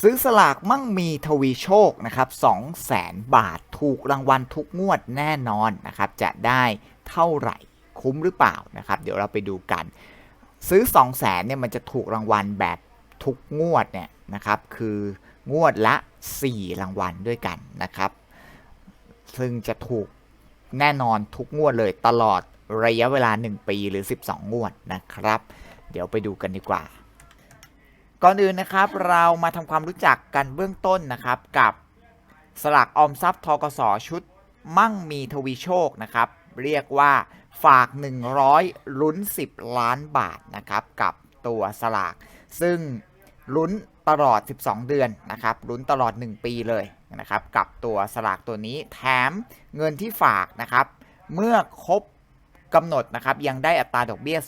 ซื้อสลากมั่งมีทวีโชคนะครับ2 0 0แสนบาทถูกรางวัลทุกงวดแน่นอนนะครับ จะได้เท่าไหร่คุ้มหรือเปล่านะครับ เดี๋ยวเราไปดูกัน ซื้อ 2 0 0แสนเนี่ยมันจะถูกรางวัลแบบทุกงวดเนี่ยนะครับ คืองวดละ 4 รางวัลด้วยกันนะครับ ซึ่งจะถูกแน่นอนทุกงวดเลยตลอดระยะเวลา 1 ปีหรือ 12 งวดนะครับ เดี๋ยวไปดูกันดีกว่า ก่อนอื่นนะครับเรามาทำความรู้จักกันเบื้องต้นนะครับกับสลากออมทรัพย์ทกสชุด มั่งมีทวีโชคนะครับ เรียกว่าฝาก 100 ลุ้น 10 ล้านบาทนะครับกับตัวสลาก ซึ่งลุ้นตลอด 12 เดือนนะครับลุ้นตลอด 1 ปีเลยนะครับกับตัวสลากตัวนี้แถมเงินที่ฝากนะครับเมื่อครบกำหนดนะครับยังได้อัตราดอกเบี้ย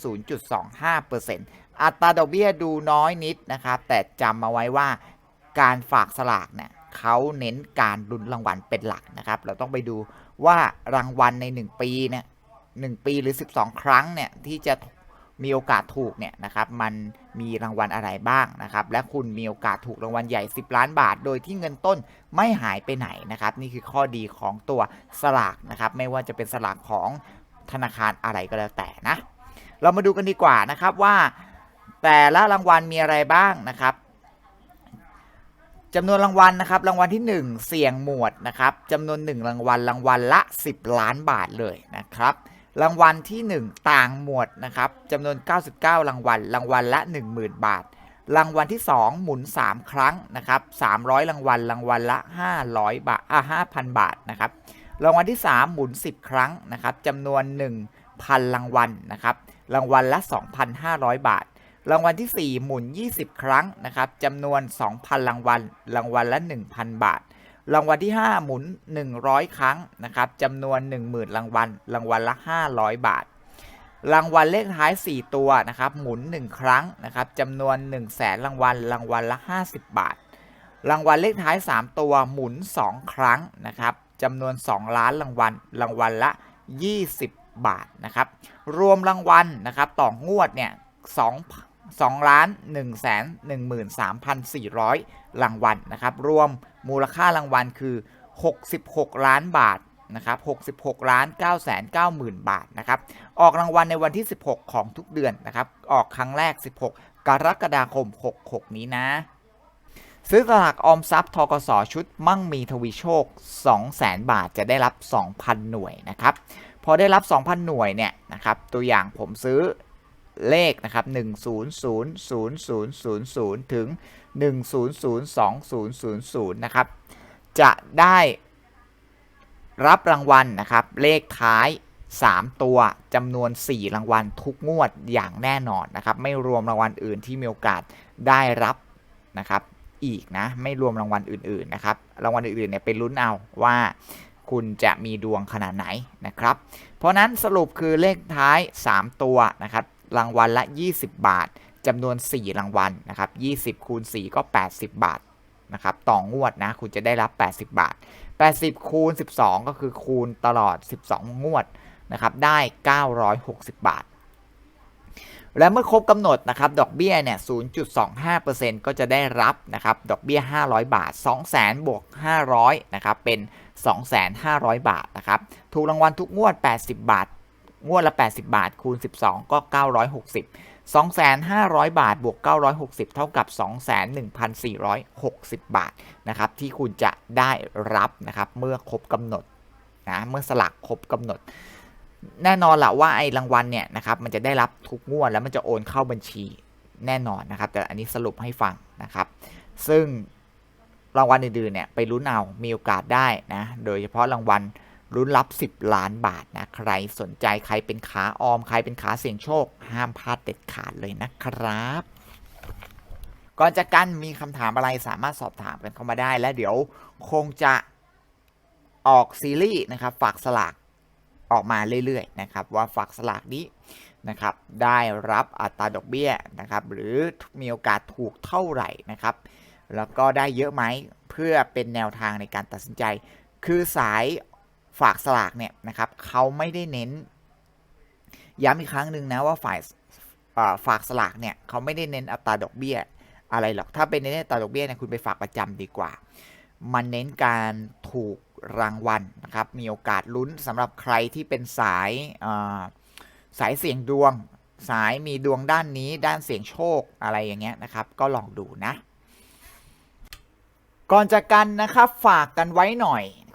0.25% อัตราดอกเบี้ยดูน้อยนิดนะครับ แต่จำมาไว้ว่าการฝากสลากเนี่ยเขาเน้นการลุ้นรางวัลเป็นหลักนะครับ เราต้องไปดูว่ารางวัลใน 1 ปีเนี่ยหปีหรือ 12 ครั้งเนี่ยที่จะมีโอกาสถูกเนี่ยนะครับ มันมีรางวัลอะไรบ้างนะครับ และคุณมีโอกาสถูกรางวัลใหญ่ 10 ล้านบาท โดยที่เงินต้นไม่หายไปไหนนะครับ นี่คือข้อดีของตัวสลากนะครับ ไม่ว่าจะเป็นสลากของธนาคารอะไรก็แล้วแต่นะ เรามาดูกันดีกว่านะครับว่า แต่ละรางวัลมีอะไรบ้างนะครับจำนวนรางวัลนะครับรางวัลที่ 1 เสี่ยงหมวดนะครับจำนวน 1 รางวัลรางวัลละ 10 ล้านบาทเลยนะครับรางวัลที่ 1 ต่างหมวดนะครับจำนวน 99 รางวัลรางวัลละ 10,000 บาท รางวัลที่ 2 หมุน 3 ครั้งนะครับ300 รางวัลรางวัลละ 500 บาทอะ5,000 บาทนะครับรางวัลที่ 3 หมุน 10 ครั้งนะครับจำนวน 1,000 รางวัลนะครับรางวัลละ 2,500 บาท รางวัลที่ 4 หมุน 20 ครั้งนะครับจำนวน 2,000 รางวัล รางวัลละ 1,000 บาท รางวัลที่ 5 หมุน 100 ครั้งนะครับจำนวน 10,000 รางวัล รางวัลละ 500 บาท รางวัลเลขท้าย 4 ตัวนะครับหมุน 1 ครั้งนะครับจำนวน 1 0 0 0 0แสนรางวัล รางวัลละ 50 บาท รางวัลเลขท้าย 3 ตัวหมุน 2 ครั้งนะครับจำนวน 2 ล้านรางวัล รางวัลละ 20 บาทนะครับ รวมรางวัลนะครับต่องวดเนี่ย2 2ล้าน1แสน13,400 รางวัลนะครับ รวมมูลค่ารางวัลคือ 66 ล้านบาทนะครับ66ล้าน9แสน90,000 บาทนะครับ ออกรางวัลในวันที่ 16 ของทุกเดือนนะครับ ออกครั้งแรก 16 กรกฎาคม 66 นี้นะ ซื้อสลากออมทรัพย์ทกสชุดมั่งมีทวีโชค 200,000 บาทจะได้รับ 2,000 หน่วยนะครับ พอได้รับ 2,000 หน่วยเนี่ยนะครับ ตัวอย่างผมซื้อ เลขนะครับ 1000000ถึง1002000 นะครับ จะได้รับรางวัลนะครับ เลขท้าย 3 ตัวจำนวน 4 รางวัลทุกงวดอย่างแน่นอนนะครับ ไม่รวมรางวัลอื่นที่มีโอกาสได้รับนะครับอีกนะ ไม่รวมรางวัลอื่นๆนะครับ รางวัลอื่นๆเนี่ยเป็นลุ้นเอาว่าคุณจะมีดวงขนาดไหนนะครับ เพราะนั้นสรุปคือเลขท้าย 3 ตัวนะครับ รางวัลละ 20 บาทจำนวน 4 รางวัลนะครับ 20 คูณ 4 ก็ 80 บาทนะครับ ต่องวดนะ คุณจะได้รับ 80 บาท 80 คูณ 12 ก็คือคูณตลอด 12 งวดนะครับ ได้ 960 บาท และเมื่อครบกำหนดนะครับ ดอกเบี้ยเนี่ย 0.25%ก็จะได้รับนะครับ ดอกเบี้ย 500 บาท 200,000บวก 500 นะครับ เป็น 2,500 บาทนะครับ ถูกรางวัลทุกงวด 80 บาท งวดละ 80 บาท คูณ 12 ก็ 960 2,500 บาท บวก 960 เท่ากับ 21,460 บาท นะครับ ที่คุณจะได้รับนะครับ เมื่อครบกำหนดนะ เมื่อสลักครบกำหนด แน่นอนแหละว่าไอ้รางวัลเนี่ยนะครับ มันจะได้รับทุกงวดแล้วมันจะโอนเข้าบัญชีแน่นอนนะครับ แต่อันนี้สรุปให้ฟังนะครับ ซึ่งรางวัลอื่นๆเนี่ยไปลุ้นเอา มีโอกาสได้นะ โดยเฉพาะรางวัล รุ่นรับ 10 ล้านบาทนะ ใครสนใจใครเป็นขาออม ใครเป็นขาเสี่ยงโชค ห้ามพลาดเด็ดขาดเลยนะครับ ก่อนจากกันมีคำถามอะไรสามารถสอบถามกันเข้ามาได้ และเดี๋ยวคงจะออกซีรีส์นะครับ ฝากสลากออกมาเรื่อยๆนะครับ ว่าฝากสลากนี้นะครับ ได้รับอัตราดอกเบี้ยนะครับ หรือมีโอกาสถูกเท่าไหร่นะครับ แล้วก็ได้เยอะไหมเพื่อเป็นแนวทางในการตัดสินใจ คือสาย ฝากสลากเนี่ยนะครับเขาไม่ได้เน้น ย้ำอีกครั้งหนึ่งนะว่าฝ่ายฝากสลากเนี่ยเขาไม่ได้เน้นอัตราดอกเบี้ยอะไรหรอกถ้าเป็นเน้นอัตราดอกเบี้ยเนี่ยคุณไปฝากประจำดีกว่า มันเน้นการถูกรางวัลนะครับมีโอกาสลุ้นสำหรับใครที่เป็นสายสายเสี่ยงดวง สายมีดวงด้านนี้ด้านเสี่ยงโชคอะไรอย่างเงี้ยนะครับ ก็ลองดูนะ ก่อนจากกันนะครับฝากกันไว้หน่อย